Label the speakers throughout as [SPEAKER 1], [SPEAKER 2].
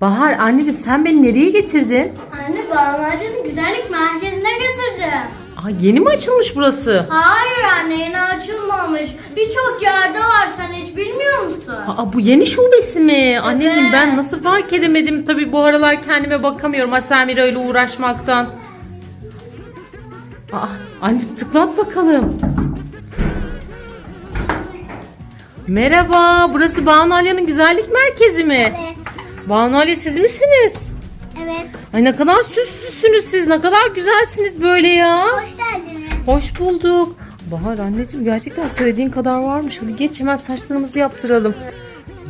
[SPEAKER 1] Bahar anneciğim sen beni nereye getirdin?
[SPEAKER 2] Anne Bağlacı'nın güzellik merkezine getirdim.
[SPEAKER 1] Aa, yeni mi açılmış burası?
[SPEAKER 2] Hayır anne yeni açılmamış. Birçok yerde var sen hiç bilmiyor musun?
[SPEAKER 1] Aa, bu yeni şubesi mi? Anneciğim ben nasıl fark edemedim? Tabii bu aralar kendime bakamıyorum Asamira ile uğraşmaktan. Aa, anneciğim tıklat bakalım. Merhaba, burası Banu Alya'nın güzellik merkezi mi?
[SPEAKER 2] Evet.
[SPEAKER 1] Banu Alya siz misiniz?
[SPEAKER 2] Evet.
[SPEAKER 1] Ay ne kadar süslüsünüz siz, ne kadar güzelsiniz böyle ya.
[SPEAKER 2] Hoş geldiniz.
[SPEAKER 1] Hoş bulduk. Bahar anneciğim gerçekten söylediğin kadar varmış. Hadi geç hemen saçlarımızı yaptıralım.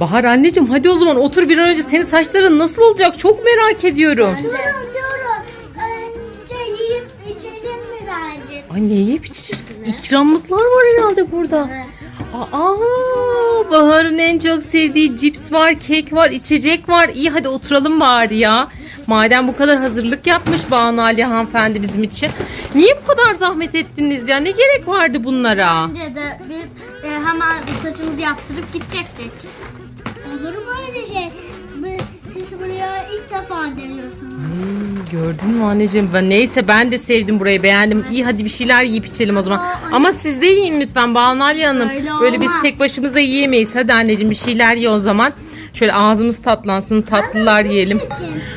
[SPEAKER 1] Bahar anneciğim hadi o zaman otur bir an önce senin saçların nasıl olacak çok merak ediyorum.
[SPEAKER 2] Durun durun. Önce yiyip içelim bence?
[SPEAKER 1] Ay ne yiyip içeceğiz? İkramlıklar var herhalde burada. Aa, Bahar'ın en çok sevdiği cips var, kek var, içecek var. İyi hadi oturalım bari ya. Madem bu kadar hazırlık yapmış Banu Ali hanımefendi bizim için. Niye bu kadar zahmet ettiniz ya? Ne gerek vardı bunlara?
[SPEAKER 2] Bence de biz e, hemen saçımızı yaptırıp gidecektik. Olur mu öyle şey? Siz buraya ilk defa deniyorsunuz.
[SPEAKER 1] Gördün mü anneciğim? Ben, neyse ben de sevdim burayı beğendim. İyi hadi bir şeyler yiyip içelim o zaman. Ama siz de yiyin lütfen Banu Ali Hanım.
[SPEAKER 2] Öyle
[SPEAKER 1] Böyle biz
[SPEAKER 2] olmaz.
[SPEAKER 1] tek başımıza yiyemeyiz. Hadi anneciğim bir şeyler ye o zaman. Şöyle ağzımız tatlansın tatlılar yiyelim.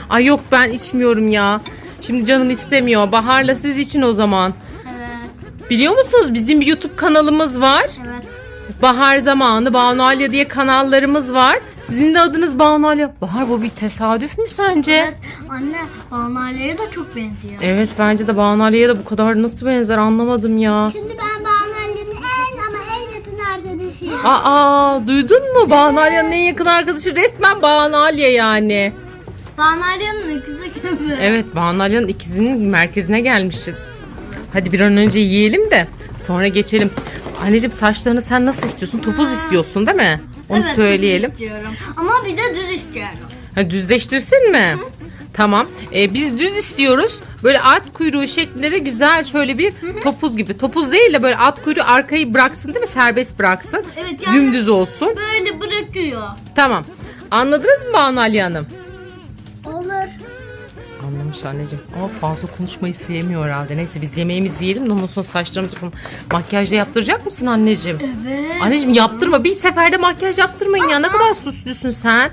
[SPEAKER 1] Ay yok ben içmiyorum ya. Şimdi canım istemiyor. Bahar'la siz için o zaman.
[SPEAKER 2] Evet.
[SPEAKER 1] Biliyor musunuz bizim bir YouTube kanalımız var.
[SPEAKER 2] Evet.
[SPEAKER 1] Bahar Zamanı, Banu Alya diye kanallarımız var. Sizin de adınız Banu Alya. Bahar bu bir tesadüf mü sence?
[SPEAKER 2] Evet. Anne Banalye'ye de çok benziyor.
[SPEAKER 1] Evet bence de Banu Alya'ya da bu kadar nasıl benzer anlamadım ya.
[SPEAKER 2] Şimdi ben Banalye'nin en ama en yakın arkadaşıyım.
[SPEAKER 1] Aa duydun mu? Banu Alya'nın en yakın arkadaşı resmen Banu Alya yani.
[SPEAKER 2] Banalye'nin kızı gibi.
[SPEAKER 1] Evet Banu Alya'nın ikizinin merkezine gelmişiz. Hadi bir an önce yiyelim de sonra geçelim. Anneciğim saçlarını sen nasıl istiyorsun? Topuz istiyorsun değil mi? Onu
[SPEAKER 2] Evet,
[SPEAKER 1] söyleyelim.
[SPEAKER 2] düz istiyorum. Ama bir de düz istiyorum.
[SPEAKER 1] Ha, düzleştirsin mi? Tamam. Ee, biz düz istiyoruz. Böyle at kuyruğu şeklinde de güzel şöyle bir topuz gibi. Topuz değil de böyle at kuyruğu arkayı bıraksın değil mi? Serbest bıraksın.
[SPEAKER 2] Evet, yani-
[SPEAKER 1] Dümdüz olsun.
[SPEAKER 2] Böyle bırakıyor.
[SPEAKER 1] Tamam. Anladınız mı Banu Ali Hanım? Anlamış anneciğim. Ama fazla konuşmayı sevmiyor herhalde. Neyse biz yemeğimizi yiyelim de ondan sonra saçlarımızı yapalım. Makyaj da yaptıracak mısın anneciğim?
[SPEAKER 2] Evet.
[SPEAKER 1] Anneciğim yaptırma. Bir seferde makyaj yaptırmayın ya. Ne kadar süslüsün sen.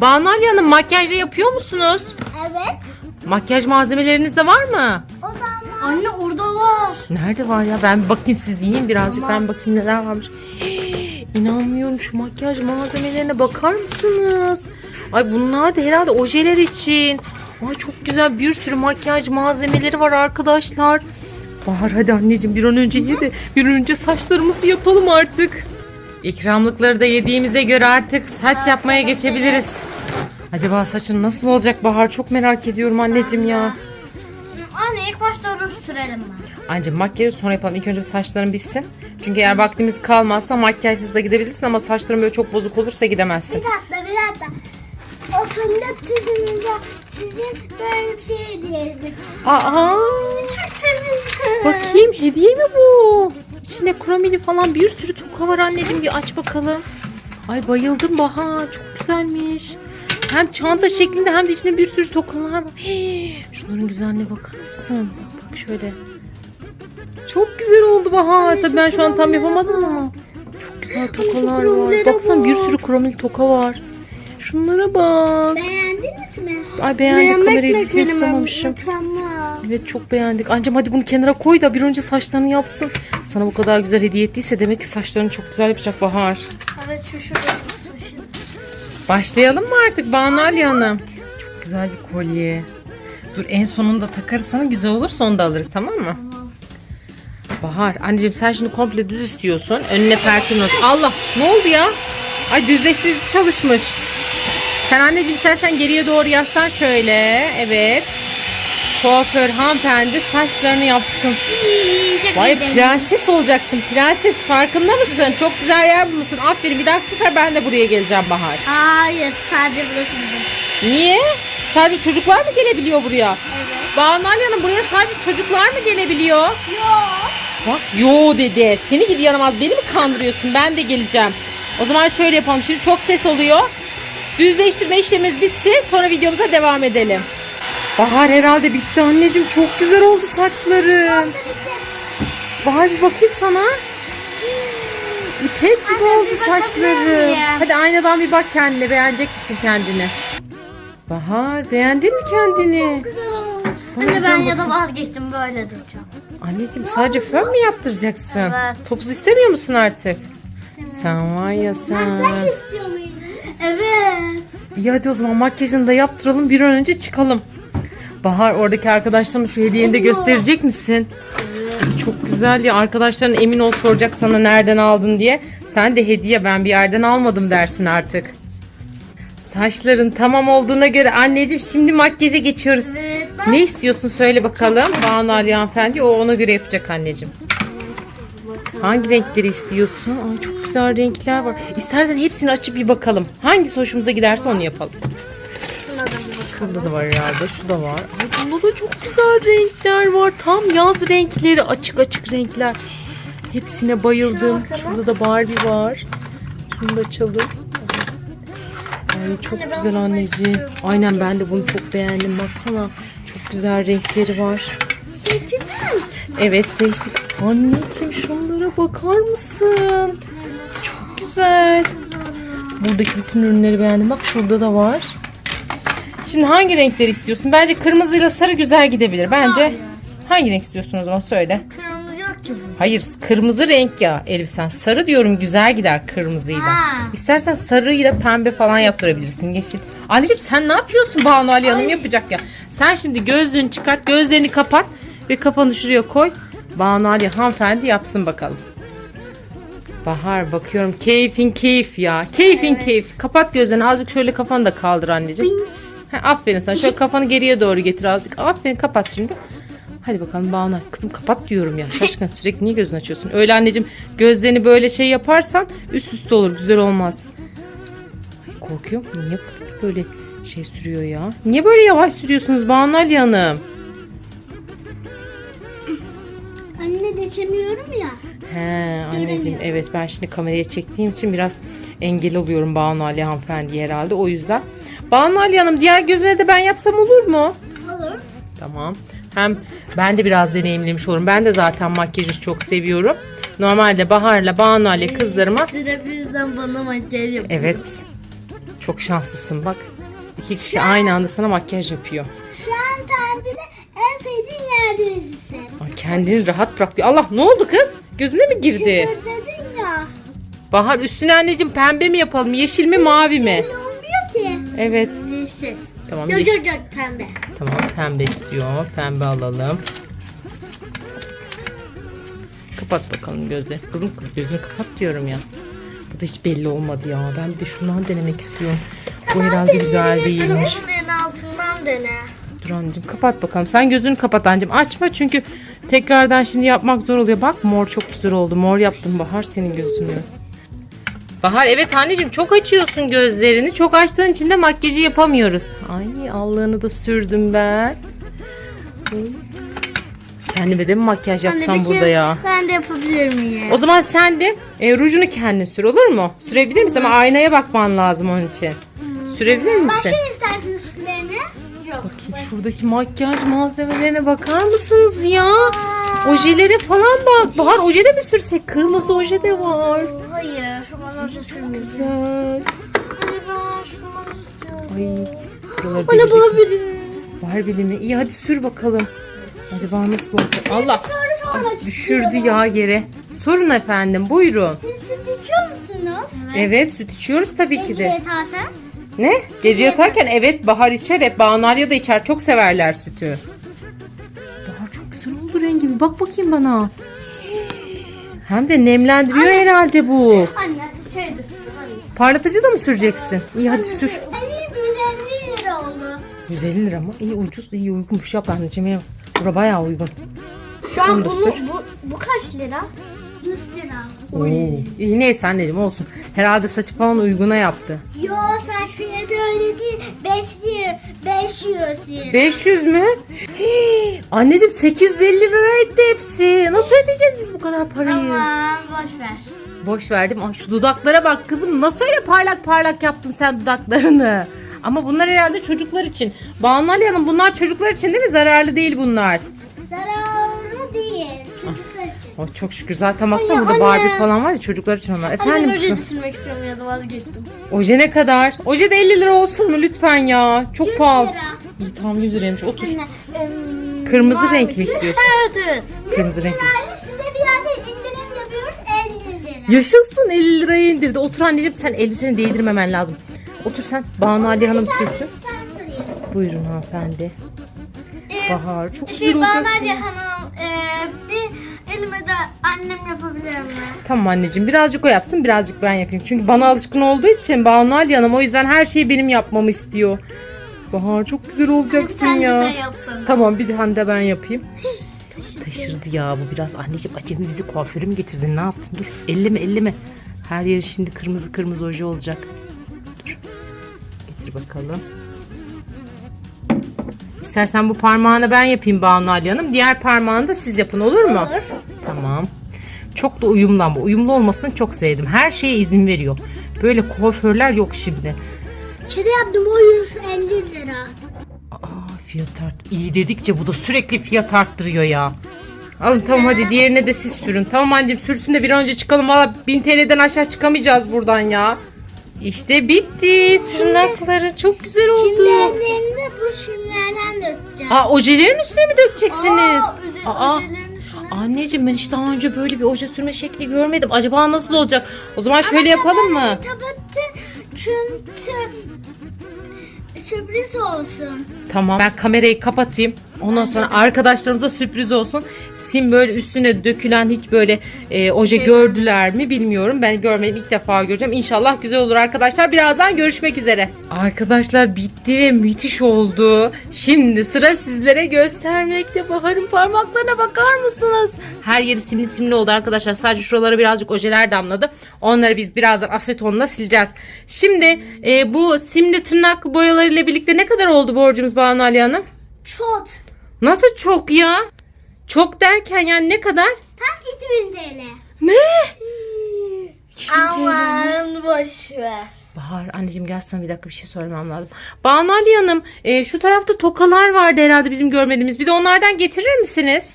[SPEAKER 1] Banu Ali Hanım makyajda yapıyor musunuz?
[SPEAKER 2] Evet.
[SPEAKER 1] Makyaj malzemeleriniz de var mı?
[SPEAKER 2] O zaman. Anne orada var.
[SPEAKER 1] Nerede var ya? Ben bir bakayım siz yiyin birazcık. Ben bakayım neler varmış. Hii, İnanmıyorum şu makyaj malzemelerine bakar mısınız? Ay bunlar da herhalde ojeler için. Ay çok güzel bir sürü makyaj malzemeleri var arkadaşlar. Bahar hadi anneciğim bir an önce ye de bir an önce saçlarımızı yapalım artık. İkramlıkları da yediğimize göre artık saç yapmaya geçebiliriz. Acaba saçın nasıl olacak Bahar? Çok merak ediyorum anneciğim ya.
[SPEAKER 2] Anne ilk başta ruj sürelim mi?
[SPEAKER 1] Ancak makyajı sonra yapalım. İlk önce bir saçların bitsin. Çünkü eğer vaktimiz kalmazsa makyajsız da gidebilirsin ama saçların böyle çok bozuk olursa gidemezsin.
[SPEAKER 2] Bir dakika bir dakika. O fındık tadında sizin böyle bir şey hediye etmek
[SPEAKER 1] Aa,
[SPEAKER 2] Çok sevindim.
[SPEAKER 1] bakayım hediye mi bu? İçinde kromili falan bir sürü toka var anneciğim. Bir aç bakalım. Ay bayıldım Bahar. Çok güzelmiş. Hem çanta şeklinde hem de içinde bir sürü tokalar var. Hii, şunların güzelliğine bakar mısın? Bak bak şöyle. Çok güzel oldu Bahar. Tabii ben şu an tam yapamadım ama. Çok güzel tokalar var. Baksana bir sürü kromil toka var. Şunlara bak.
[SPEAKER 2] Beğendiniz mi?
[SPEAKER 1] Ay beğendik kamerayı düzgün tutamamışım.
[SPEAKER 2] mükemmel.
[SPEAKER 1] Evet çok beğendik. Ancam hadi bunu kenara koy da bir önce saçlarını yapsın. Sana bu kadar güzel hediye ettiyse demek ki saçlarını çok güzel yapacak Bahar.
[SPEAKER 2] Evet şu şurada.
[SPEAKER 1] Başlayalım mı artık Banu Hanım? Çok güzel bir kolye. Dur en sonunda takarız sana güzel olursa onu da alırız tamam mı? Bahar anneciğim sen şimdi komple düz istiyorsun. Önüne perçin. Allah ne oldu ya? Ay düzleştirici çalışmış. Sen anneciğim istersen geriye doğru yaslan şöyle. Evet. Kuaför hanımefendi saçlarını yapsın.
[SPEAKER 2] Yiyecek
[SPEAKER 1] Vay prenses olacaksın. Prenses farkında mısın? Çok güzel yer bulmuşsun. Aferin bir dahaki sefer ben de buraya geleceğim Bahar.
[SPEAKER 2] Hayır sadece burası bizim.
[SPEAKER 1] Niye? Sadece çocuklar mı gelebiliyor buraya?
[SPEAKER 2] Evet.
[SPEAKER 1] Banu Hanım buraya sadece çocuklar mı gelebiliyor?
[SPEAKER 2] Yok.
[SPEAKER 1] Bak yo dedi. Seni gibi yaramaz beni mi kandırıyorsun? Ben de geleceğim. O zaman şöyle yapalım. Şimdi çok ses oluyor. Düzleştirme işlemimiz bitsin sonra videomuza devam edelim. Bahar herhalde bitti anneciğim. Çok güzel oldu saçların. Bahar bir bakayım sana. İpek gibi
[SPEAKER 2] Anne,
[SPEAKER 1] oldu
[SPEAKER 2] bir bakabilir
[SPEAKER 1] saçları.
[SPEAKER 2] miyim?
[SPEAKER 1] Hadi aynadan bir bak kendine. Beğenecek misin kendini? Bahar beğendin mi kendini?
[SPEAKER 2] Anne ben ya da vazgeçtim böyle duracağım.
[SPEAKER 1] Anneciğim sadece fön mü yaptıracaksın?
[SPEAKER 2] Evet.
[SPEAKER 1] Topuz istemiyor musun artık? Sen var ya sen.
[SPEAKER 2] istiyor muydun? Evet.
[SPEAKER 1] İyi hadi o zaman makyajını da yaptıralım bir an önce çıkalım. Bahar oradaki arkadaşlarına şu hediyeni de gösterecek misin? Çok güzel ya arkadaşların emin ol soracak sana nereden aldın diye. Sen de hediye ben bir yerden almadım dersin artık. Saçların tamam olduğuna göre anneciğim şimdi makyaja geçiyoruz.
[SPEAKER 2] Evet.
[SPEAKER 1] Ne istiyorsun söyle bakalım. Banu Ali hanımefendi o ona göre yapacak anneciğim. Hangi renkleri istiyorsun? Ay çok güzel renkler var. İstersen hepsini açıp bir bakalım. Hangisi hoşumuza giderse onu yapalım.
[SPEAKER 2] şuna da bir bakalım.
[SPEAKER 1] Şurada da var herhalde. Şu da var. Ay bunda da çok güzel renkler var. Tam yaz renkleri. Açık açık renkler. Hepsine bayıldım. Şurada da Barbie var. Şunu da açalım. Ay çok
[SPEAKER 2] Anne,
[SPEAKER 1] güzel anneciğim. Aynen ben de bunu çok beğendim. Baksana. Çok güzel renkleri var.
[SPEAKER 2] Seçtin mi?
[SPEAKER 1] Evet seçtik. Anneciğim şunlara bakar mısın? Çok güzel. Buradaki bütün ürünleri beğendim. Bak şurada da var. Şimdi hangi renkleri istiyorsun? Bence kırmızıyla sarı güzel gidebilir. Bence hangi renk istiyorsun o zaman söyle.
[SPEAKER 2] Kırmızı yok ki.
[SPEAKER 1] Hayır kırmızı renk ya elbisen. Sarı diyorum güzel gider kırmızıyla.
[SPEAKER 2] Ha.
[SPEAKER 1] İstersen sarıyla pembe falan yaptırabilirsin yeşil. Anneciğim sen ne yapıyorsun Banu Ali Hanım yapacak ya. Sen şimdi gözlüğünü çıkart gözlerini kapat ve kafanı şuraya koy. Banu Ali hanımefendi yapsın bakalım. Bahar bakıyorum keyfin keyif ya. Keyfin keyif. Kapat gözlerini azıcık şöyle kafanı da kaldır anneciğim. Ha, aferin sana. Şöyle kafanı geriye doğru getir azıcık. Aferin kapat şimdi. Hadi bakalım Banu. Kızım kapat diyorum ya. Şaşkın sürekli niye gözünü açıyorsun? Öyle anneciğim gözlerini böyle şey yaparsan üst üste olur. Güzel olmaz. Ay, korkuyorum. Niye böyle şey sürüyor ya? Niye böyle yavaş sürüyorsunuz Banu Ali Hanım?
[SPEAKER 2] Geçemiyorum ya.
[SPEAKER 1] He anneciğim evet ben şimdi kameraya çektiğim için biraz engel oluyorum Banu Ali hanımefendi herhalde o yüzden. Banu Ali Hanım diğer gözüne de ben yapsam olur mu?
[SPEAKER 2] Olur.
[SPEAKER 1] Tamam. Hem ben de biraz deneyimlemiş olurum. Ben de zaten makyajı çok seviyorum. Normalde Bahar'la Banu Ali kızlarıma
[SPEAKER 2] Sıra birden bana makyaj yapıyor.
[SPEAKER 1] evet çok şanslısın bak. İki kişi aynı anda sana makyaj yapıyor.
[SPEAKER 2] Şu an kendini en sevdiğin yerdesin.
[SPEAKER 1] Kendini rahat bırak diyor. Allah ne oldu kız? Gözüne mi girdi?
[SPEAKER 2] dedin ya.
[SPEAKER 1] Bahar üstüne anneciğim pembe mi yapalım? Yeşil mi mavi mi?
[SPEAKER 2] Öyle olmuyor ki.
[SPEAKER 1] Evet.
[SPEAKER 2] Yeşil.
[SPEAKER 1] Tamam
[SPEAKER 2] Yok
[SPEAKER 1] yeşil.
[SPEAKER 2] yok yok pembe.
[SPEAKER 1] Tamam pembe istiyor. Pembe alalım. Kapat bakalım gözleri. Kızım gözünü kapat diyorum ya. Bu da hiç belli olmadı ya. Ben bir de şundan denemek istiyorum. Bu herhalde güzel değilmiş.
[SPEAKER 2] Gözlerin altından dene.
[SPEAKER 1] Dur anneciğim kapat bakalım. Sen gözünü kapat anneciğim. Açma çünkü tekrardan şimdi yapmak zor oluyor. Bak mor çok güzel oldu. Mor yaptım Bahar senin gözünü. Bahar evet anneciğim çok açıyorsun gözlerini. Çok açtığın için de makyajı yapamıyoruz. Ay allığını da sürdüm ben. Kendime de mi makyaj yapsam burada ya?
[SPEAKER 2] Ben de yapabilir miyim?
[SPEAKER 1] O zaman sen de e, rujunu kendin sür olur mu? Sürebilir misin? Ama aynaya bakman lazum onun için. Sürebilir misin?
[SPEAKER 2] Yok.
[SPEAKER 1] Bakayım şuradaki makyaj malzemelerine bakar mısınız ya? Ojelere falan bak. Bahar oje de mi sürsek? Kırmızı oje de var.
[SPEAKER 2] Hayır. Bana hoca sürmüyor.
[SPEAKER 1] Güzel.
[SPEAKER 2] Anne ben şundan istiyorum.
[SPEAKER 1] Ay.
[SPEAKER 2] Bana. Barbie'li.
[SPEAKER 1] Barbie'li mi? İyi hadi sür bakalım. Acaba nasıl olacak? Allah.
[SPEAKER 2] Sormak
[SPEAKER 1] Düşürdü ya yere. Sorun efendim buyurun.
[SPEAKER 2] Siz süt içiyor musunuz?
[SPEAKER 1] Evet süt içiyoruz tabii ki de.
[SPEAKER 2] Yatarken.
[SPEAKER 1] Ne? Gece yatarken evet Bahar içer hep Banalya da içer. Çok severler sütü. Bahar çok güzel oldu rengi. Bir bak bakayım bana. Hem de nemlendiriyor herhalde bu.
[SPEAKER 2] Anne şey de. Hadi.
[SPEAKER 1] Parlatıcı da mı süreceksin? İyi hadi sür.
[SPEAKER 2] Benim 150 lira oldu.
[SPEAKER 1] 150 lira mı? İyi ucuz iyi uygunmuş yap anneciğim. Bura bayağı uygun.
[SPEAKER 2] Şu an
[SPEAKER 1] Bunu da
[SPEAKER 2] bunu,
[SPEAKER 1] sür.
[SPEAKER 2] bu, bu kaç lira? 100 lira.
[SPEAKER 1] Oo. İyi neyse anneciğim olsun. Herhalde saçı falan uyguna yaptı.
[SPEAKER 2] Yo saç fiyatı öyle değil. 500. 500.
[SPEAKER 1] 500 mü? Hii, anneciğim 850 lira etti hepsi. Nasıl ödeyeceğiz biz bu kadar parayı?
[SPEAKER 2] Tamam boş ver.
[SPEAKER 1] Boş verdim. Ay şu dudaklara bak kızım. Nasıl öyle parlak parlak yaptın sen dudaklarını? Ama bunlar herhalde çocuklar için. Banu Ali Hanım bunlar çocuklar için değil mi? Zararlı değil bunlar. Oh çok şükür zaten baksana
[SPEAKER 2] Anne,
[SPEAKER 1] burada Barbie
[SPEAKER 2] anne.
[SPEAKER 1] falan var ya çocuklar için onlar.
[SPEAKER 2] Anne
[SPEAKER 1] Efendim
[SPEAKER 2] ben
[SPEAKER 1] kızım.
[SPEAKER 2] oje istiyorum ya da vazgeçtim.
[SPEAKER 1] Oje ne kadar? Oje de 50 lira olsun mu lütfen ya? Çok
[SPEAKER 2] 100
[SPEAKER 1] pahalı.
[SPEAKER 2] lira.
[SPEAKER 1] İyi tamam 100 liraymış otur.
[SPEAKER 2] Anne, em,
[SPEAKER 1] Kırmızı
[SPEAKER 2] var
[SPEAKER 1] renk mi istiyorsun?
[SPEAKER 2] Evet evet.
[SPEAKER 1] Kırmızı renk.
[SPEAKER 2] lirayla size bir yerde indirim yapıyoruz 50 lira.
[SPEAKER 1] Yaşasın 50 liraya indirdi. Otur anneciğim sen elbiseni değdirmemen lazım. Otur sen. Banu Ali Hanım sürsün.
[SPEAKER 2] Ben sorayım.
[SPEAKER 1] Buyurun hanımefendi.
[SPEAKER 2] Ee,
[SPEAKER 1] Bahar çok güzel
[SPEAKER 2] Şey bana
[SPEAKER 1] olacaksın.
[SPEAKER 2] Hanım e, elime de annem yapabilir mi?
[SPEAKER 1] Tamam anneciğim birazcık o yapsın birazcık ben yapayım. Çünkü bana alışkın olduğu için Banu Ali Hanım o yüzden her şeyi benim yapmamı istiyor. Bahar çok güzel olacaksın
[SPEAKER 2] Sen
[SPEAKER 1] ya.
[SPEAKER 2] sen yapsana.
[SPEAKER 1] Tamam bir tane de ben yapayım. Taşırdı ya bu biraz. Anneciğim acemi bizi kuaföre mi getirdin? Ne yaptın? Dur. Elleme elleme. Her yeri şimdi kırmızı kırmızı oje olacak. Dur. Getir bakalım. İstersen bu parmağını ben yapayım Banu Ali Hanım. Diğer parmağını da siz yapın olur mu?
[SPEAKER 2] Olur.
[SPEAKER 1] Tamam. Çok da uyumlu ama uyumlu olmasını çok sevdim. Her şeye izin veriyor. Böyle kuaförler yok şimdi.
[SPEAKER 2] Kedi yaptım o 150 lira.
[SPEAKER 1] Aa, fiyat art. İyi dedikçe bu da sürekli fiyat arttırıyor ya. Alın tamam hadi diğerine de siz sürün. Tamam anneciğim sürsün de bir önce çıkalım. Valla 1000 TL'den aşağı çıkamayacağız buradan ya. İşte bitti. Tırnakları çok güzel oldu.
[SPEAKER 2] Şimdi ellerimde bu şimlerden dökeceğim.
[SPEAKER 1] Aa ojelerin üstüne mi dökeceksiniz?
[SPEAKER 2] Aa, üstüne.
[SPEAKER 1] anneciğim ben hiç daha önce böyle bir oje sürme şekli görmedim. Acaba nasıl olacak? O zaman şöyle yapalım mı?
[SPEAKER 2] Tabattı çünkü sürpriz olsun.
[SPEAKER 1] Tamam. Ben kamerayı kapatayım. Ondan sonra arkadaşlarımıza sürpriz olsun. Sim böyle üstüne dökülen hiç böyle e, oje
[SPEAKER 2] Şey-
[SPEAKER 1] gördüler mi bilmiyorum. Ben görmedim ilk defa göreceğim. İnşallah güzel olur arkadaşlar. Birazdan görüşmek üzere. Arkadaşlar bitti ve müthiş oldu. Şimdi sıra sizlere göstermekte. Bahar'ın parmaklarına bakar mısınız? Her yeri simli simli oldu arkadaşlar. Sadece şuralara birazcık ojeler damladı. Onları biz birazdan asetonla sileceğiz. Şimdi e, bu simli tırnak boyalarıyla birlikte ne kadar oldu borcumuz Banu Ali Hanım?
[SPEAKER 2] Çok.
[SPEAKER 1] Nasıl çok ya? Çok derken yani ne kadar?
[SPEAKER 2] Tam 2000 TL.
[SPEAKER 1] Ne?
[SPEAKER 2] Aman boş ver.
[SPEAKER 1] Bahar anneciğim gel sana bir dakika bir şey söylemem lazım. Banu Ali Hanım e, şu tarafta tokalar vardı herhalde bizim görmediğimiz. Bir de onlardan getirir misiniz?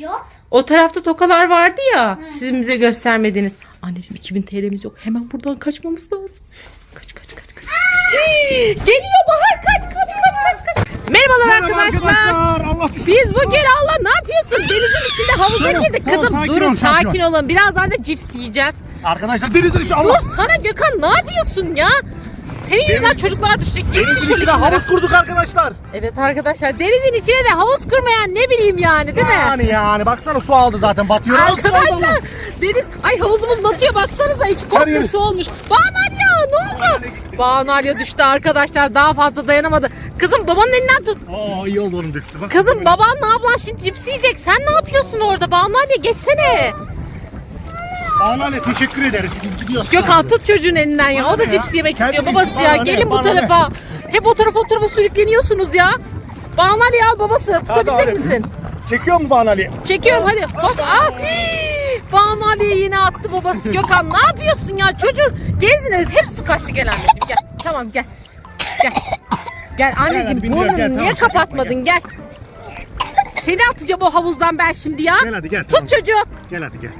[SPEAKER 2] Yok.
[SPEAKER 1] O tarafta tokalar vardı ya sizin bize göstermediğiniz. Anneciğim 2000 TL'miz yok. Hemen buradan kaçmamız lazım. Kaç kaç kaç kaç. Geliyor Bahar kaç kaç. Merhabalar
[SPEAKER 3] Merhaba
[SPEAKER 1] arkadaşlar.
[SPEAKER 3] Allah
[SPEAKER 1] Biz bugün Allah ne yapıyorsun? Denizin içinde havuza
[SPEAKER 3] Tamam,
[SPEAKER 1] girdik.
[SPEAKER 3] tamam,
[SPEAKER 1] Kızım
[SPEAKER 3] sakin
[SPEAKER 1] durun
[SPEAKER 3] ol, sakin
[SPEAKER 1] sakin olun. Birazdan da cips yiyeceğiz.
[SPEAKER 3] Arkadaşlar denizin içi
[SPEAKER 1] Dur
[SPEAKER 3] Allah.
[SPEAKER 1] sana Gökhan ne yapıyorsun ya? Senin yüzünden çocuklar düşecek.
[SPEAKER 3] Denizin içine havuz kurduk arkadaşlar.
[SPEAKER 1] Evet arkadaşlar denizin içine de havuz kurmayan ne bileyim yani değil mi?
[SPEAKER 3] Yani yani baksana su aldı zaten batıyor.
[SPEAKER 1] Arkadaşlar deniz ay havuzumuz batıyor baksanıza içi komple su olmuş. Banalya ne oldu? Banalya düştü arkadaşlar daha fazla dayanamadı. Kızım babanın elinden tut.
[SPEAKER 3] Oo iyi oldu onun düştü. Bak,
[SPEAKER 1] Kızım babanla ablan şimdi cips yiyecek. Sen ne yapıyorsun orada Banalya geçsene.
[SPEAKER 3] Anneanne teşekkür ederiz. Biz gidiyoruz.
[SPEAKER 1] Gökhan tut çocuğun elinden ya. O da cips
[SPEAKER 3] ya.
[SPEAKER 1] yemek
[SPEAKER 3] Kendi
[SPEAKER 1] istiyor.
[SPEAKER 3] cips,
[SPEAKER 1] Babası ya
[SPEAKER 3] bana ne,
[SPEAKER 1] gelin bu
[SPEAKER 3] bana ne?
[SPEAKER 1] tarafa. Hep o tarafa o tarafa sürükleniyorsunuz ya. Banalya al babası. Tutabilecek misin?
[SPEAKER 3] Çekiyor mu Ali?
[SPEAKER 1] Çekiyorum hadi. Hop al. Banalya yine attı babası. Gökhan ne yapıyorsun ya? Çocuğun gezine hep su kaçtı gel anneciğim gel. Tamam gel. Gel. Gel anneciğim
[SPEAKER 3] hadi bindiriyorum,
[SPEAKER 1] burnunu
[SPEAKER 3] gel,
[SPEAKER 1] niye
[SPEAKER 3] tamam, şaka
[SPEAKER 1] kapatmadın gel. Seni atacağım o havuzdan ben şimdi ya.
[SPEAKER 3] Gel hadi, gel,
[SPEAKER 1] Tut
[SPEAKER 3] tamam.
[SPEAKER 1] çocuğu.
[SPEAKER 3] Gel hadi gel.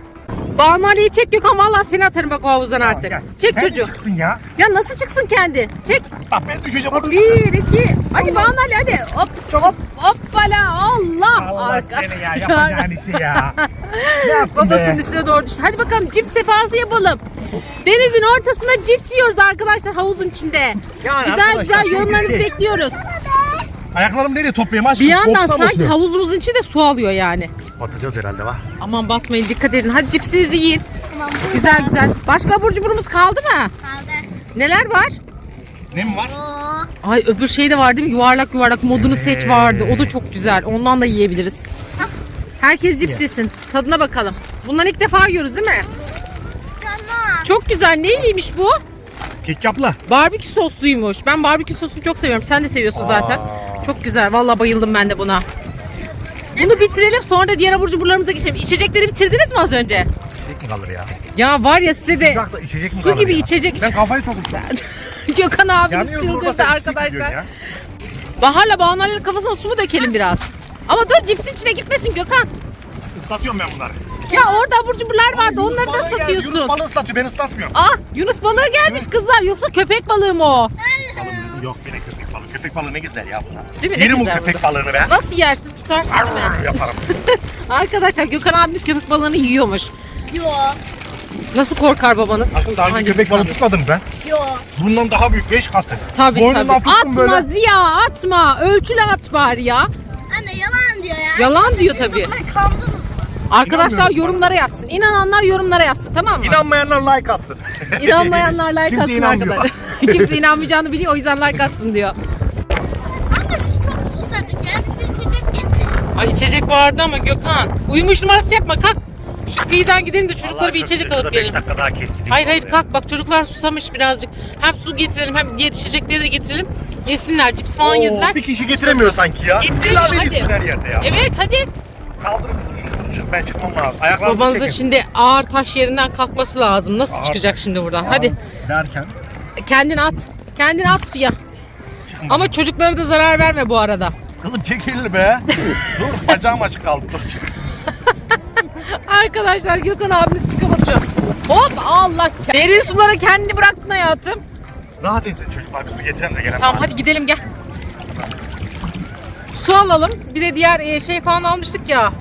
[SPEAKER 1] Banalye'yi çek Gökhan vallahi seni atarım bak o havuzdan artık.
[SPEAKER 3] Gel.
[SPEAKER 1] Çek
[SPEAKER 3] Kendi
[SPEAKER 1] çocuğu.
[SPEAKER 3] çıksın ya.
[SPEAKER 1] Ya nasıl çıksın kendi? Çek.
[SPEAKER 3] Bak ben düşeceğim.
[SPEAKER 1] Hop bir iki. Hadi Banalye hadi. Hop hop hoppala Allah.
[SPEAKER 3] Allah seni ya yapacağın işi ya. ne yaptın
[SPEAKER 1] Babasının
[SPEAKER 3] be?
[SPEAKER 1] üstüne doğru düştü. Hadi bakalım cips sefası yapalım. Denizin ortasında cips yiyoruz arkadaşlar havuzun içinde.
[SPEAKER 3] Yani
[SPEAKER 1] güzel
[SPEAKER 3] arkadaşlar,
[SPEAKER 1] güzel yorumlarınızı bekliyoruz.
[SPEAKER 3] Ayaklarım nereye toplayayım aşkım?
[SPEAKER 1] Bir yandan
[SPEAKER 3] Koltuğa mı
[SPEAKER 1] sanki
[SPEAKER 3] oturuyorum?
[SPEAKER 1] havuzumuzun içinde su alıyor yani.
[SPEAKER 3] Batacağız herhalde va.
[SPEAKER 1] Aman batmayın dikkat edin. Hadi cipsinizi yiyin.
[SPEAKER 2] Tamam
[SPEAKER 1] Güzel güzel. Başka abur cuburumuz kaldı mı?
[SPEAKER 2] Kaldı.
[SPEAKER 1] Neler var?
[SPEAKER 3] Ne mi var?
[SPEAKER 2] Oo.
[SPEAKER 1] Ay öbür şey de var değil mi? Yuvarlak yuvarlak modunu seç vardı. O da çok güzel. Ondan da yiyebiliriz. Herkes cips yesin. Tadına bakalım. Bundan ilk defa yiyoruz değil mi?
[SPEAKER 2] Tamam.
[SPEAKER 1] Çok güzel. Neyliymiş bu?
[SPEAKER 3] Ketçapla.
[SPEAKER 1] Barbekü sosluymuş. Ben barbekü sosunu çok seviyorum. Sen de seviyorsun zaten. Çok güzel. Vallahi bayıldım ben de buna. Bunu bitirelim sonra da diğer abur cuburlarımıza geçelim. İçecekleri bitirdiniz mi az önce?
[SPEAKER 3] içecek mi kalır ya?
[SPEAKER 1] Ya var ya size de
[SPEAKER 3] Sıcakta içecek mi
[SPEAKER 1] su
[SPEAKER 3] kalır
[SPEAKER 1] gibi
[SPEAKER 3] ya?
[SPEAKER 1] içecek
[SPEAKER 3] Ben kafayı soktum.
[SPEAKER 1] Gökhan abimiz
[SPEAKER 3] Yanıyoruz burada
[SPEAKER 1] çıldırdı
[SPEAKER 3] sen içecek mi diyorsun
[SPEAKER 1] arkadaşlar.
[SPEAKER 3] ya?
[SPEAKER 1] Bahar'la Banu'nun kafasına su mu dökelim biraz? Ama dur cipsin içine gitmesin Gökhan.
[SPEAKER 3] Islatıyorum ben bunları.
[SPEAKER 1] Ya orada abur cuburlar vardı onları da
[SPEAKER 3] balığı geldi,
[SPEAKER 1] satıyorsun.
[SPEAKER 3] Yunus balığı ıslatıyor ben ıslatmıyorum.
[SPEAKER 1] Ah Yunus balığı gelmiş kızlar yoksa köpek balığı mı o?
[SPEAKER 3] Yok bir de köpek balığı. Köpek balığı ne güzel ya bunlar.
[SPEAKER 1] Değil mi? Ne
[SPEAKER 3] Yerim
[SPEAKER 1] güzel
[SPEAKER 3] köpek
[SPEAKER 1] bu
[SPEAKER 3] balığını be.
[SPEAKER 1] Nasıl yersin tutarsın değil mi?
[SPEAKER 3] Arr, yaparım.
[SPEAKER 1] Arkadaşlar Gökhan abimiz köpek balığını yiyormuş.
[SPEAKER 2] Yo.
[SPEAKER 1] Nasıl korkar babanız?
[SPEAKER 3] Aslında daha önce
[SPEAKER 1] Hangisi
[SPEAKER 3] köpek balığı
[SPEAKER 1] kaldı?
[SPEAKER 3] tutmadım ben.
[SPEAKER 2] Yo.
[SPEAKER 3] Bundan daha büyük 5 katı.
[SPEAKER 1] Tabii
[SPEAKER 3] Boynundan
[SPEAKER 1] tabii.
[SPEAKER 3] tuttum
[SPEAKER 1] Atma
[SPEAKER 3] böyle.
[SPEAKER 1] Ziya atma. Ölçülü at bari ya.
[SPEAKER 2] Anne yalan diyor ya.
[SPEAKER 1] Yalan diyor
[SPEAKER 2] Siz
[SPEAKER 1] tabii.
[SPEAKER 2] kandınız.
[SPEAKER 1] Arkadaşlar
[SPEAKER 3] İnanmıyoruz
[SPEAKER 1] yorumlara yazsın. İnananlar yorumlara yazsın tamam mı?
[SPEAKER 3] İnanmayanlar like atsın.
[SPEAKER 1] İnanmayanlar like
[SPEAKER 3] Kimse
[SPEAKER 1] atsın
[SPEAKER 3] inanmıyor.
[SPEAKER 1] arkadaşlar. Kimse inanmayacağını biliyor o yüzden like atsın diyor.
[SPEAKER 2] İçecek
[SPEAKER 1] vardı ama Gökhan. Uyumuş numarası yapma kalk. Şu kıyıdan gidelim de çocuklara bir içecek alıp
[SPEAKER 3] 5
[SPEAKER 1] gelelim.
[SPEAKER 3] dakika daha kestireyim.
[SPEAKER 1] Hayır hayır kalk bak çocuklar susamış birazcık. Hem su getirelim hem diğer içecekleri de getirelim. Yesinler cips falan yediler.
[SPEAKER 3] Bir kişi getiremiyor sanki ya.
[SPEAKER 1] Getiremiyor,
[SPEAKER 3] bir
[SPEAKER 1] hadi.
[SPEAKER 3] gitsin her yerde ya.
[SPEAKER 1] Evet hadi.
[SPEAKER 3] Kaldırın kızım şunu. Çık ben çıkmam lazım. Ayaklarınızı
[SPEAKER 1] Babanızın
[SPEAKER 3] çekin.
[SPEAKER 1] şimdi ağır taş yerinden kalkması lazım. Nasıl
[SPEAKER 3] Ağır
[SPEAKER 1] çıkacak şimdi buradan? Hadi
[SPEAKER 3] Derken.
[SPEAKER 1] kendini at. Kendini at suya. Ama çocuklara da zarar verme bu arada.
[SPEAKER 3] Kızım çekil be. dur bacağım açık kaldı. Dur çık.
[SPEAKER 1] Arkadaşlar Gökhan abimiz çıkamadı şu an. Hop Allah. Derin sulara kendini bıraktın hayatım.
[SPEAKER 3] Rahat etsin çocuklar bir su getirelim de gelen
[SPEAKER 1] Tamam hadi gidelim gel. Su alalım. Bir de diğer e, şey falan almıştık ya.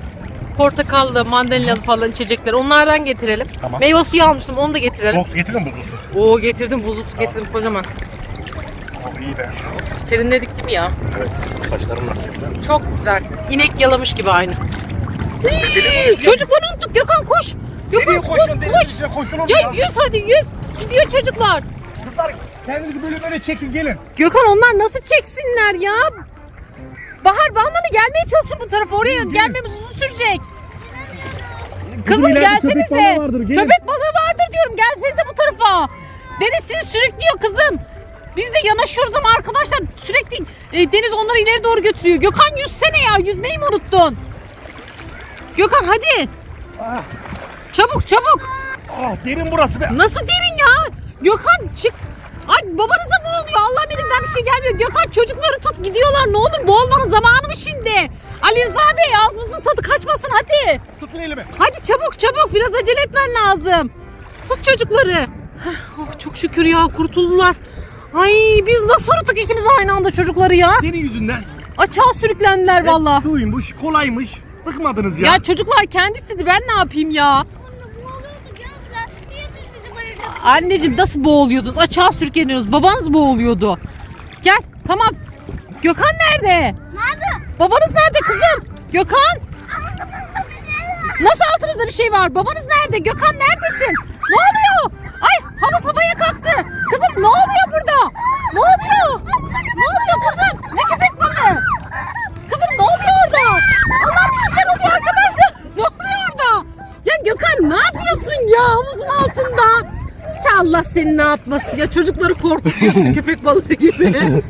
[SPEAKER 1] Portakallı, mandalinalı falan içecekler. Onlardan getirelim.
[SPEAKER 3] Tamam.
[SPEAKER 1] Meyve suyu almıştım. Onu da getirelim.
[SPEAKER 3] Soğuk su getirin buzlu su.
[SPEAKER 1] Oo getirdim. Buzlu su getirdim kocaman.
[SPEAKER 3] Oh, iyi de.
[SPEAKER 1] Serinledik değil mi ya?
[SPEAKER 3] Evet. Saçlarım nasıl güzel.
[SPEAKER 1] Çok güzel. İnek yalamış gibi aynı. Çocukları unuttuk. Gökhan koş. Gökhan
[SPEAKER 3] Nereye
[SPEAKER 1] koş.
[SPEAKER 3] koşuyorsun?
[SPEAKER 1] koş.
[SPEAKER 3] Koşulur mu
[SPEAKER 1] Ya
[SPEAKER 3] ya?
[SPEAKER 1] yüz hadi yüz. Gidiyor çocuklar.
[SPEAKER 3] Kızlar kendinizi böyle böyle çekin gelin.
[SPEAKER 1] Gökhan onlar nasıl çeksinler ya? Bahar Bandan'a gelmeye çalışın bu tarafa. Oraya gelmemiz uzun sürecek. Kızım
[SPEAKER 3] ileride
[SPEAKER 1] gelsenize.
[SPEAKER 3] köpek balığı vardır, gelin.
[SPEAKER 1] Köpek balığı vardır diyorum. Gelsenize bu tarafa. Deniz sizi sürüklüyor kızım. Biz de yanaşıyoruz ama arkadaşlar sürekli e, Deniz onları ileri doğru götürüyor. Gökhan yüzsene ya. Yüzmeyi mi unuttun? Gökhan hadi.
[SPEAKER 3] Ah,
[SPEAKER 1] Çabuk çabuk.
[SPEAKER 3] ah derin burası be.
[SPEAKER 1] Nasıl derin ya? Gökhan çık. Ay babanıza ne oluyor? Allah'ım elimden bir şey gelmiyor. Gökhan çocukları tut gidiyorlar. Ne olur boğulmanın zamanı mı şimdi? Ali Rıza Bey ağzımızın tadı kaçmasın hadi.
[SPEAKER 3] Tutun elimi.
[SPEAKER 1] Hadi çabuk çabuk biraz acele etmen lazım. Tut çocukları. Oh, çok şükür ya kurtuldular. Ay biz nasıl unuttuk ikimiz aynı anda çocukları ya?
[SPEAKER 3] Senin yüzünden.
[SPEAKER 1] Açığa sürüklendiler valla.
[SPEAKER 3] Suymuş, kolaymış. Bıkmadınız ya.
[SPEAKER 1] Ya çocuklar kendisiydi ben ne yapayım ya? Anneciğim nasıl boğuluyordunuz? Açığa sürükleniyoruz. Babanız boğuluyordu. Gel tamam. Gökhan nerede?
[SPEAKER 2] Nerede?
[SPEAKER 1] Babanız nerede kızım? Gökhan? Nasıl altınızda bir şey var? Babanız nerede? Gökhan neredesin? Ne oluyor? Ay havuz havaya kalktı. Kızım ne oluyor burada? Ne oluyor? Ne oluyor kızım? Ne köpek balığı? Kızım ne oluyor orada? Allah bir şeyler oluyor arkadaşlar. Ne oluyor orada? Ya Gökhan ne yapıyorsun ya havuzun altında? Ta Allah seni ne yapmasın ya çocukları korkutuyorsun köpek balığı gibi.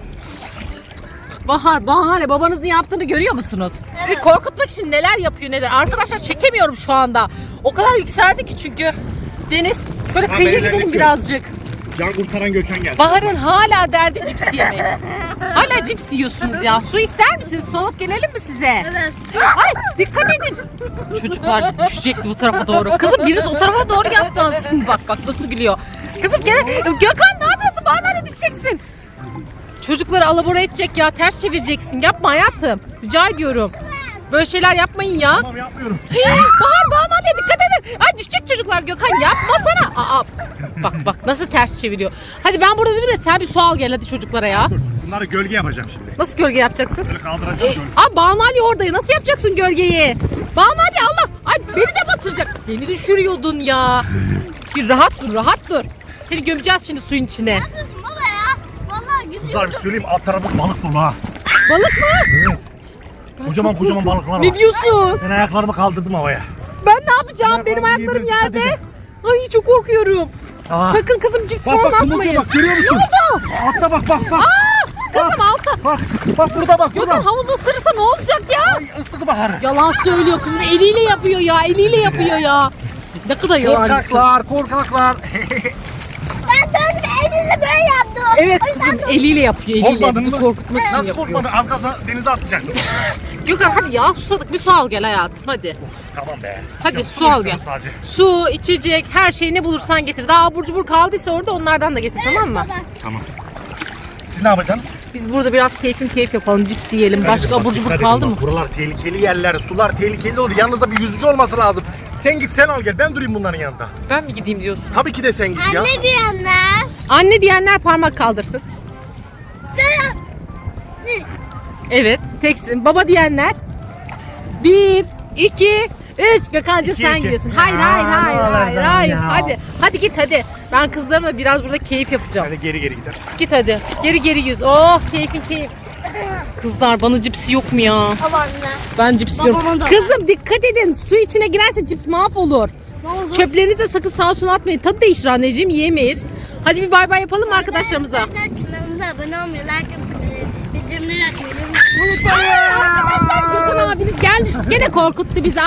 [SPEAKER 1] Bahar, Bahane babanızın yaptığını görüyor musunuz? Sizi korkutmak için neler yapıyor neler. Arkadaşlar çekemiyorum şu anda. O kadar yükseldi ki çünkü. Deniz şöyle
[SPEAKER 3] Ha,
[SPEAKER 1] kıyıya gidelim birazcık.
[SPEAKER 3] Can kurtaran Gökhan geldi.
[SPEAKER 1] Bahar'ın hala derdi cips yemek. Hala cips yiyorsunuz ya. Su ister misiniz? Soğuk gelelim mi size?
[SPEAKER 2] Evet.
[SPEAKER 1] Ay dikkat edin. Çocuklar düşecekti bu tarafa doğru. Kızım biriniz o tarafa doğru yaslansın. Bak bak nasıl gülüyor. Kızım gel. Gökhan ne yapıyorsun? Bana düşeceksin. Çocukları alabora edecek ya. Ters çevireceksin. Yapma hayatım. Rica ediyorum. Böyle şeyler yapmayın ya.
[SPEAKER 3] Tamam yapmıyorum.
[SPEAKER 1] Bahar Bahar anne dikkat edin. Ay düşecek çocuklar Gökhan yapmasana. Aa, bak bak nasıl ters çeviriyor. Hadi ben burada değilim de sen bir su al gel hadi çocuklara ya.
[SPEAKER 3] Dur bunları gölge yapacağım şimdi.
[SPEAKER 1] Nasıl gölge yapacaksın?
[SPEAKER 3] Böyle kaldıracağım gölge.
[SPEAKER 1] Aa Banu Ali orada. Nasıl yapacaksın gölgeyi? Banu Ali Allah. Ay beni de batıracak. Beni düşürüyordun ya. Bir rahat dur rahat dur. Seni gömeceğiz şimdi suyun içine.
[SPEAKER 2] Ne yapıyorsun baba ya? Vallahi
[SPEAKER 3] Kızlar bir söyleyeyim alt tarafı balık dolu ha.
[SPEAKER 1] Balık mı?
[SPEAKER 3] Evet. Kocaman kocaman balıklar var.
[SPEAKER 1] Ne diyorsun?
[SPEAKER 3] Ben ayaklarımı kaldırdım havaya.
[SPEAKER 1] Ben ne yapacağım? Benim ayaklarım yerde. Ay çok korkuyorum.
[SPEAKER 3] Aa.
[SPEAKER 1] Sakın kızım cips
[SPEAKER 3] Bak
[SPEAKER 1] falan
[SPEAKER 3] bak
[SPEAKER 1] atmayın.
[SPEAKER 3] bak görüyor musun?
[SPEAKER 1] Ne oldu?
[SPEAKER 3] Altta bak bak bak.
[SPEAKER 1] Kızım altta.
[SPEAKER 3] Bak bak burada bak burada.
[SPEAKER 1] Gökhan havuzu ısırırsa ne olacak ya?
[SPEAKER 3] Ay ısıtı baharı.
[SPEAKER 1] Yalan söylüyor kızım eliyle yapıyor ya eliyle yapıyor ya. Ne kadar yalancısın.
[SPEAKER 3] Korkaklar, korkaklar.
[SPEAKER 2] Ben gördüm elinle böyle yaptım.
[SPEAKER 1] Evet
[SPEAKER 2] O yüzden
[SPEAKER 1] kızım eliyle yapıyor eliyle.
[SPEAKER 3] Korkmadın
[SPEAKER 1] Bizi
[SPEAKER 3] mı?
[SPEAKER 1] korkutmak için
[SPEAKER 3] Nasıl
[SPEAKER 1] yapıyor.
[SPEAKER 3] korkmadın? Az kalsın denize atacaktın.
[SPEAKER 1] Gökhan hadi ya susadık bir su al gel hayatım hadi.
[SPEAKER 3] tamam be.
[SPEAKER 1] Hadi
[SPEAKER 3] Yok,
[SPEAKER 1] su al gel.
[SPEAKER 3] Sadece.
[SPEAKER 1] Su, içecek, her şeyi ne bulursan getir. Daha abur cubur kaldıysa orada onlardan da getir tamam mı?
[SPEAKER 2] Baba.
[SPEAKER 3] Tamam. Siz ne yapacaksınız?
[SPEAKER 1] Biz burada biraz keyfin keyif yapalım. Cips yiyelim. Başka
[SPEAKER 3] Bak,
[SPEAKER 1] abur cubur
[SPEAKER 3] dikkat edin
[SPEAKER 1] kaldı
[SPEAKER 3] bak,
[SPEAKER 1] mı?
[SPEAKER 3] Buralar tehlikeli yerler, sular tehlikeli olur. Yanınızda bir yüzücü olması lazım. Sen git sen al gel, ben durayım bunların yanında.
[SPEAKER 1] Ben mi gideyim diyorsun?
[SPEAKER 3] Tabii ki de sen git ya.
[SPEAKER 2] Anne diyenler.
[SPEAKER 1] Anne diyenler parmak kaldırsın. Evet teksin. Baba diyenler. Bir, iki, üç. Gökhan'cığım
[SPEAKER 3] İki,
[SPEAKER 1] sen
[SPEAKER 3] iki.
[SPEAKER 1] gidiyorsun. Hayır
[SPEAKER 3] Ya,
[SPEAKER 1] hayır hayır
[SPEAKER 3] ne
[SPEAKER 1] hayır
[SPEAKER 3] olur
[SPEAKER 1] hayır.
[SPEAKER 3] ya.
[SPEAKER 1] Hadi. Hadi git hadi. Ben kızlarımla biraz burada keyif yapacağım.
[SPEAKER 3] Hadi geri geri gider.
[SPEAKER 1] Git hadi. Geri geri yüz. Oh keyfin keyif. Kızlar bana cipsi yok mu ya?
[SPEAKER 2] Al anne.
[SPEAKER 1] Ben cips
[SPEAKER 2] Babamın
[SPEAKER 1] yiyorum.
[SPEAKER 2] da.
[SPEAKER 1] Kızım dikkat edin. Su içine girerse cips mahvolur.
[SPEAKER 2] Ne oldu?
[SPEAKER 1] Çöplerinizi de sakın sağa sola atmayın. Tadı değişir anneciğim yiyemeyiz. Hadi bir bay bay yapalım mı arkadaşlarımıza?
[SPEAKER 2] Kanalımıza abone olmayı, like yapmayı, bildirimleri açmayı
[SPEAKER 1] Arkadaşlar Gökhan abiniz gelmiş. Gene korkuttu bizi.